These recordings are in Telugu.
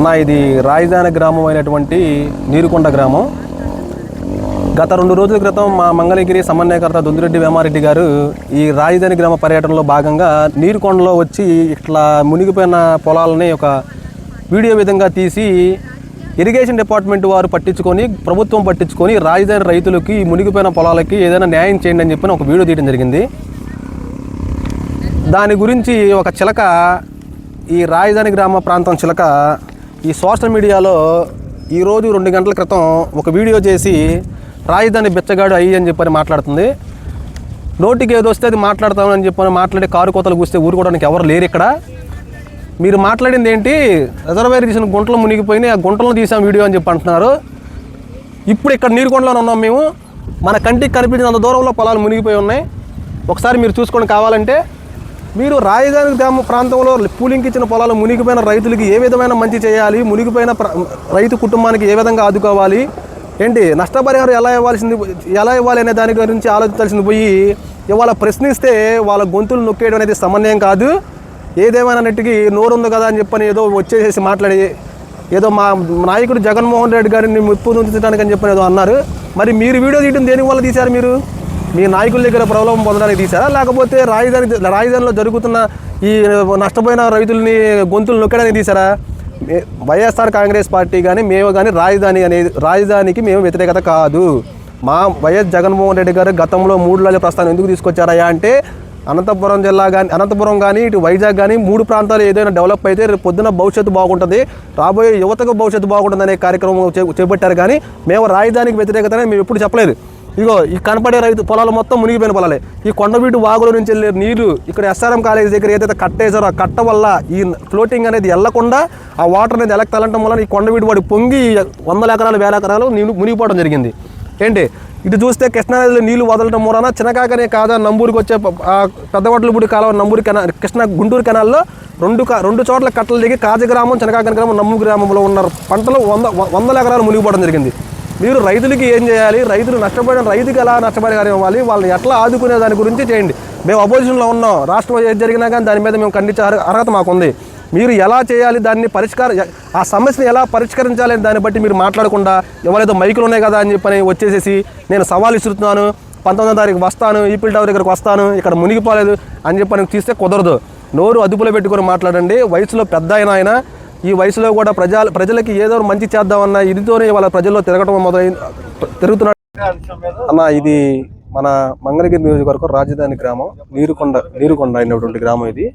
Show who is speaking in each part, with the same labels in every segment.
Speaker 1: అన్న ఇది రాజధాని గ్రామం అయినటువంటి నీరుకొండ గ్రామం. గత రెండు రోజుల క్రితం మా మంగళగిరి సమన్వయకర్త దుందిరెడ్డి వేమారెడ్డి గారు ఈ రాజధాని గ్రామ పర్యటనలో భాగంగా నీరుకొండలో వచ్చి ఇట్లా మునిగిపోయిన పొలాలని ఒక వీడియో విధంగా తీసి ఇరిగేషన్ డిపార్ట్మెంట్ వారు పట్టించుకొని ప్రభుత్వం పట్టించుకొని రాజధాని రైతులకి మునిగిపోయిన పొలాలకి ఏదైనా న్యాయం చేయండి అని చెప్పి ఒక వీడియో తీయడం జరిగింది. దాని గురించి ఒక చిలక ఈ రాజధాని గ్రామ ప్రాంతం చిలక ఈ సోషల్ మీడియాలో ఈరోజు రెండు గంటల క్రితం ఒక వీడియో చేసి రాజధాని బిచ్చగాడు అయ్యి అని చెప్పని మాట్లాడుతుంది. నోటికి ఏదో వస్తే అది మాట్లాడతామని చెప్పని మాట్లాడే కారు కోతలు కూస్తే ఊరుకోవడానికి ఎవరు లేరు ఇక్కడ. మీరు మాట్లాడింది ఏంటి? రిజర్వేర్ తీసిన గుంటలు మునిగిపోయినాయి ఆ గుంటలను తీసాం వీడియో అని చెప్పి అంటున్నారు. ఇప్పుడు ఇక్కడ నీరుకొండలో ఉన్నాం మేము. మన కంటికి కనిపించినంత దూరంలో పొలాలు మునిగిపోయి ఉన్నాయి. ఒకసారి మీరు చూసుకొని కావాలంటే మీరు రాజధాని గ్రామ ప్రాంతంలో పూలింగ్ ఇచ్చిన పొలాలు మునిగిపోయిన రైతులకి ఏ విధమైన మంచి చేయాలి? మునిగిపోయిన ప్ర- రైతు కుటుంబానికి ఏ విధంగా ఆదుకోవాలి? ఏంటి? నష్టపరిహారం ఎలా ఇవ్వాల్సింది? ఎలా ఇవ్వాలి అనే దాని గురించి ఆలోచించాల్సింది పోయి ఇవాళ ప్రశ్నిస్తే వాళ్ళ గొంతులు నొక్కేయడం అనేది సమన్వయం కాదు. ఏదేమైనా నోరు ఉంది కదా అని చెప్పని ఏదో వచ్చేసేసి మాట్లాడి ఏదో మా నాయకుడు జగన్మోహన్ రెడ్డి గారిని ముప్పు ఉంచడానికి అని చెప్పని ఏదో అన్నారు. మరి మీరు వీడియో తీయడం దేని వల్ల తీశారు మీరు? మీ నాయకుల దగ్గర ప్రలోభం పొందడానికి తీశారా? లేకపోతే రాజధాని రాజధానిలో జరుగుతున్న ఈ నష్టపోయిన రైతుల్ని గొంతులు నొక్కడానికి తీశారా? వైఎస్ఆర్ కాంగ్రెస్ పార్టీ కానీ మేము కానీ రాజధాని అనేది రాజధానికి మేము వ్యతిరేకత కాదు. మా వైఎస్ జగన్మోహన్ రెడ్డి గారు గతంలో మూడు రోజుల ప్రస్థానం ఎందుకు తీసుకొచ్చారయ్యా అంటే అనంతపురం జిల్లా కానీ అనంతపురం కానీ ఇటు వైజాగ్ కానీ మూడు ప్రాంతాలు ఏదైనా డెవలప్ అయితే రేపు పొద్దున భవిష్యత్తు బాగుంటుంది. రాబోయే యువతకు భవిష్యత్తు బాగుంటుంది అనే కార్యక్రమం చేపట్టారు కానీ మేము రాజధానికి వ్యతిరేకతనే మేము ఎప్పుడు చెప్పలేదు. ఇగో ఈ కనపడే రైతు పొలాలు మొత్తం మునిగిపోయిన పొలాలే. ఈ కొండవీటి వాగుల నుంచి వెళ్ళే నీరు ఇక్కడ ఎస్ఆర్ఎం కాలేజ్ దగ్గర ఏదైతే కట్టేసారో ఆ కట్ట వల్ల ఈ ఫ్లోటింగ్ అనేది వెళ్ళకుండా ఆ వాటర్ అనేది ఎలక్తాలంటం వల్ల ఈ కొండవీటి వాడి పొంగి వందల ఎకరాలు వేల ఎకరాలు నీళ్ళు మునిగిపోవడం జరిగింది. ఏంటి? ఇటు చూస్తే కృష్ణానదిలో నీళ్ళు వదలడం మూలన చిన్నకాకనే కాదా నంబూరుకి వచ్చే పెద్దవడ్లపూడి కాలం నంబూరు కెనా కృష్ణ గుంటూరు కెనాల్లో రెండు కా- రెండు చోట్ల కట్టలు దిగి కాజ గ్రామం చిన్నకాకని గ్రామం నమ్ము గ్రామంలో ఉన్న పంటలు వంద వందల ఎకరాలు మునిగిపోవడం జరిగింది. మీరు రైతులకి ఏం చేయాలి? రైతులు నష్టపోయిన రైతుకి ఎలా నష్టపరిహారం ఇవ్వాలి? వాళ్ళని ఎట్లా ఆదుకునే దాని గురించి చేయండి. మేము అపోజిషన్లో ఉన్నాం. రాష్ట్రం ఏది జరిగినా కానీ దాని మీద మేము ఖండించే అర్హత మాకుంది. మీరు ఎలా చేయాలి? దాన్ని పరిష్కారం ఆ సమస్యను ఎలా పరిష్కరించాలి అని దాన్ని బట్టి మీరు మాట్లాడకుండా ఎవరైతే మైకులు ఉన్నాయి కదా అని చెప్పని వచ్చేసేసి నేను సవాల్ ఇస్తున్నాను పంతొమ్మిదో తారీఖు వస్తాను ఈపిల్ టవర్ దగ్గరకు వస్తాను ఇక్కడ మునిగిపోలేదు అని చెప్పని తీస్తే కుదరదు. నోరు అదుపులో పెట్టుకొని మాట్లాడండి. వయసులో పెద్ద ఆయన ఈ వయసులో కూడా ప్రజా ప్రజలకి ఏదో మంచి చేద్దామన్న ఇదితోనే వాళ్ళ ప్రజల్లో తిరగటం మొదలైంది తిరుగుతున్నాడు అన్న ఇది మన మంగళగిరి నియోజకవర్గం రాజధాని గ్రామం నీరుకొండ నీరుకొండ అయినటువంటి గ్రామం ఇది.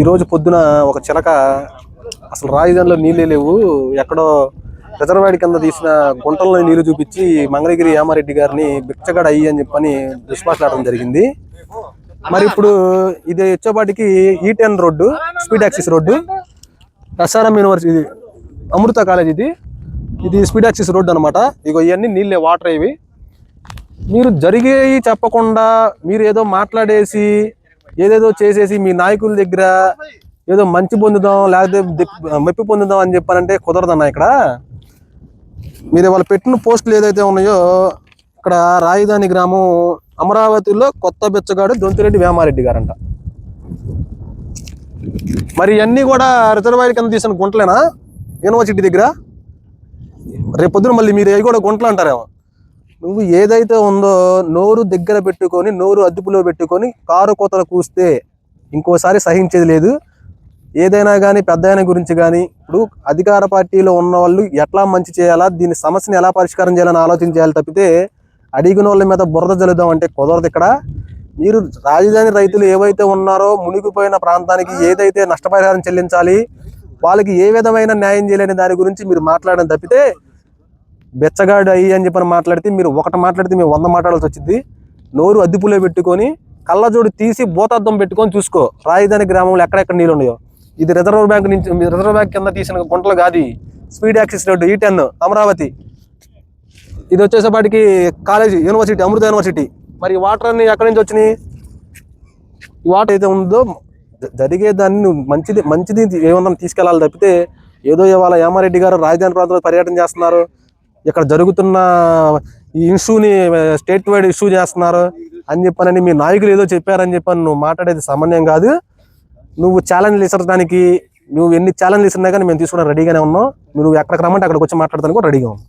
Speaker 1: ఈరోజు పొద్దున ఒక చిలక అసలు రాజధానిలో నీళ్ళే లేవు. ఎక్కడో రిజర్వాయర్ కింద తీసిన గుంటల్లో నీళ్ళు చూపించి మంగళగిరి యామారెడ్డి గారిని బిచ్చగడ అయ్యి అని చెప్పని దుష్పాట్లాడడం జరిగింది. మరి ఇప్పుడు ఇది వచ్చేపాటికి ఈ ten road speed axis road. SRM university ఇది అమృత కాలేజ్ ఇది. ఇది స్పీడ్ యాక్సిస్ రోడ్ అనమాట ఇగో ఇవన్నీ నీళ్ళే వాటర్ ఇవి. మీరు జరిగేవి చెప్పకుండా మీరు ఏదో మాట్లాడేసి ఏదేదో చేసేసి మీ నాయకుల దగ్గర ఏదో మంచి పొందుదాం లేకపోతే మెప్పి పొందుదాం అని చెప్పారంటే కుదరదన్న ఇక్కడ. మీరు ఇవాళ పెట్టిన పోస్టులు ఏదైతే ఉన్నాయో ఇక్కడ రాజధాని గ్రామం అమరావతిలో కొత్త బెచ్చగాడు దొంతిరెడ్డి వేమారెడ్డి గారంట. మరి ఇవన్నీ కూడా రిజర్వాయర్ కింద తీసిన గుంటలేనా? యూనివర్సిటీ దగ్గర? రేపు పొద్దున మళ్ళీ మీరు అవి కూడా గుంటలు అంటారేమో. నువ్వు ఏదైతే ఉందో నోరు దగ్గర పెట్టుకొని నోరు అదుపులో పెట్టుకొని కారు కోతలు కూస్తే ఇంకోసారి సహించేది లేదు. ఏదైనా కానీ పెద్ద ఆయన గురించి కానీ ఇప్పుడు అధికార పార్టీలో ఉన్న వాళ్ళు ఎట్లా మంచి చేయాలా దీని సమస్యని ఎలా పరిష్కారం చేయాలని ఆలోచించాలి తప్పితే అడిగిన వాళ్ళ మీద బురద జల్లుదాం అంటే కుదరదు ఇక్కడ. మీరు రాజధాని రైతులు ఏవైతే ఉన్నారో మునిగిపోయిన ప్రాంతానికి ఏదైతే నష్టపరిహారం చెల్లించాలి వాళ్ళకి ఏ విధమైన న్యాయం చేయలేని దాని గురించి మీరు మాట్లాడడం తప్పితే బెచ్చగాడు అయ్యి అని చెప్పని మాట్లాడితే మీరు ఒకటి మాట్లాడితే మేము వంద మాట్లాడాల్సి వచ్చింది. నోరు అద్దిపులో పెట్టుకొని కళ్ళజోడు తీసి భూతార్థం పెట్టుకొని చూసుకో రాజధాని గ్రామంలో ఎక్కడెక్కడ నీళ్ళు ఉన్నాయో. ఇది రిజర్వ్ బ్యాంక్ నుంచి రిజర్వ్ బ్యాంక్ కింద తీసిన గుంటలు కాదు స్పీడ్ యాక్సిస్ రోడ్డు ఈ టెన్ అమరావతి. ఇది వచ్చేసేపాటికి కాలేజీ యూనివర్సిటీ అమృత యూనివర్సిటీ. మరి వాటర్ అన్ని ఎక్కడి నుంచి వచ్చినాయి? వాటర్ అయితే ఉందో జరిగే దాన్ని నువ్వు మంచిది మంచిది ఏమన్నా తీసుకెళ్ళాలి తప్పితే ఏదో ఇవాళ యామారెడ్డి గారు రాజధాని ప్రాంతంలో పర్యటన చేస్తున్నారు. ఇక్కడ జరుగుతున్న ఈ ఇష్యూని స్టేట్ వైడ్ ఇష్యూ చేస్తున్నారు అని చెప్పనని మీ నాయకులు ఏదో చెప్పారని చెప్పాను నువ్వు మాట్లాడేది సామాన్యం కాదు. నువ్వు ఛాలెంజ్లు ఇసరడానికి నువ్వు ఎన్ని ఛాలెంజ్ ఇస్తున్నా కానీ మేము తీసుకుని రెడీగానే ఉన్నాం. నువ్వు ఎక్కడికి రమ్మంటే అక్కడికి వచ్చి మాట్లాడతానికి కూడా రెడీగా ఉన్నాం.